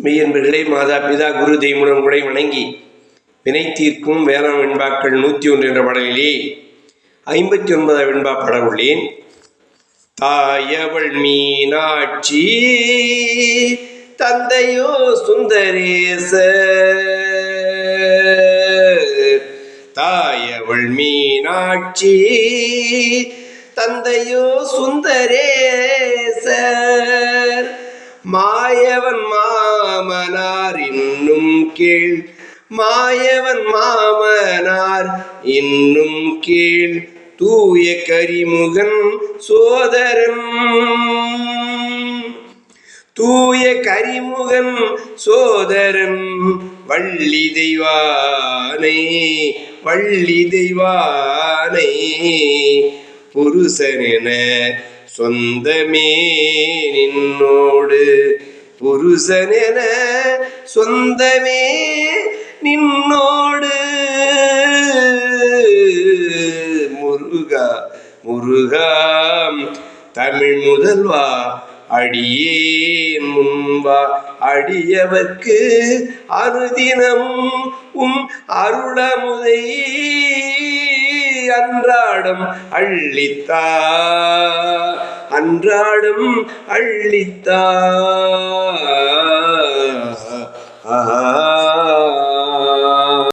மெய்யன்பர்களே மாதா பிதா குரு தெய்வமுடன் கூட வணங்கி வினை தீர்க்கும் வேளாண் வெண்பாக்கள் நூற்றி ஒன்று என்ற பாடலிலே ஐம்பத்தி ஒன்பதாம் வெண்பா பாட உள்ளேன் தாயவள் மீனாட்சி தந்தையோ சுந்தரேச. தாயவள் மீனாட்சி தந்தையோ சுந்தரேச. மாயவன் மாமனார் இன்னும் கீழ். மாயவன் மாமனார் இன்னும் கீழ். தூய கரிமுகன் சோதரன். தூய கரிமுகன் சோதரன். வள்ளி தெய்வானை வள்ளி தெய்வானை. புருஷன் என சொந்தமே நின்னோடு புருஷனென சொந்தமே நின்னோடு. முருகா முருகா தமிழ் முதல்வா அடியேன் முன்பா அடியவர்க்கு அருதினம் உம் அருளமுதை. அன்றாடம் அள்ளித்தா. அன்றாடம் அள்ளித்தா.